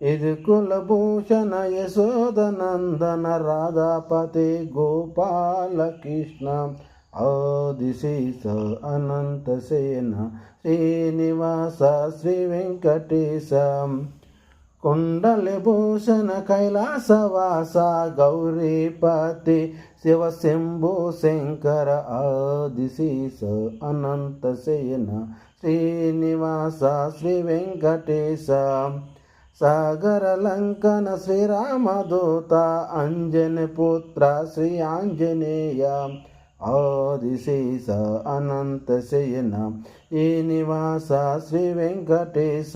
ఇది కులభూషణ యశోదనందన రాధాపతి గోపాలకృష్ణ ఆదిశేష అనంతసేన శ్రీనివాస శ్రీ వెంకటేశ కుండలిభూషణ కైలాసవాస గౌరీపతి శివశంభు శంకర ఆదిశేష అనంతసేన శ్రీనివాస శ్రీ వెంకటేశ. సాగర లంకన శ్రీరామదూత అంజని పుత్ర శ్రీ ఆంజనేయ. ఆదిశేష అనంత శయన ఈ నివాస శ్రీ వెంకటేశ.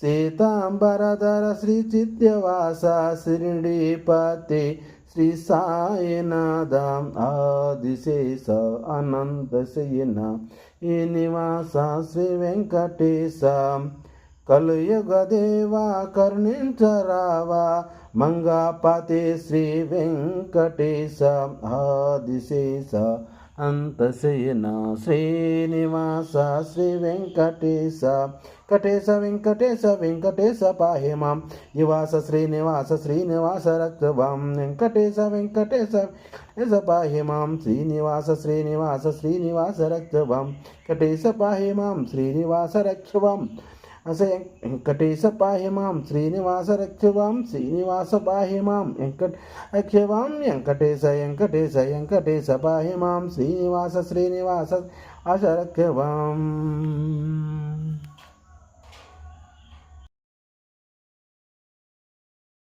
సీతాంబరధర శ్రీ చిత్యవాస శిరిడీపతి శ్రీ సాయినాథ. ఆదిశేష అనంత శయన ఈ నివాస శ్రీ వెంకటేశ. కలియుగ దేవా కరుణించరావా మంగాపతి శ్రీ వెంకటేశ ఆదిశేష అంతశయన శ్రీనివాస శ్రీ వెంకటేశ కటేశ వెంకటేశ వెంకటేశ పాహి మాం నివాస శ్రీనివాస శ్రీనివాస రక్తవాం వెంకటేశ వెంకటేశ వెంకటేశ పాహి మాం శ్రీనివాస శ్రీనివాస శ్రీనివాస రక్తవాం కటేశ పాహి మాం శ్రీనివాస రక్షవాం అస వెంకటేశ పాహ్యమాం శ్రీనివాస రక్షవాం శ్రీనివాస పాహి వెంకట రక్షవాం వెంకటేశ వెంకటేశ వెంకటేశ పాహి శ్రీనివాస శ్రీనివాస అశరక్షవాం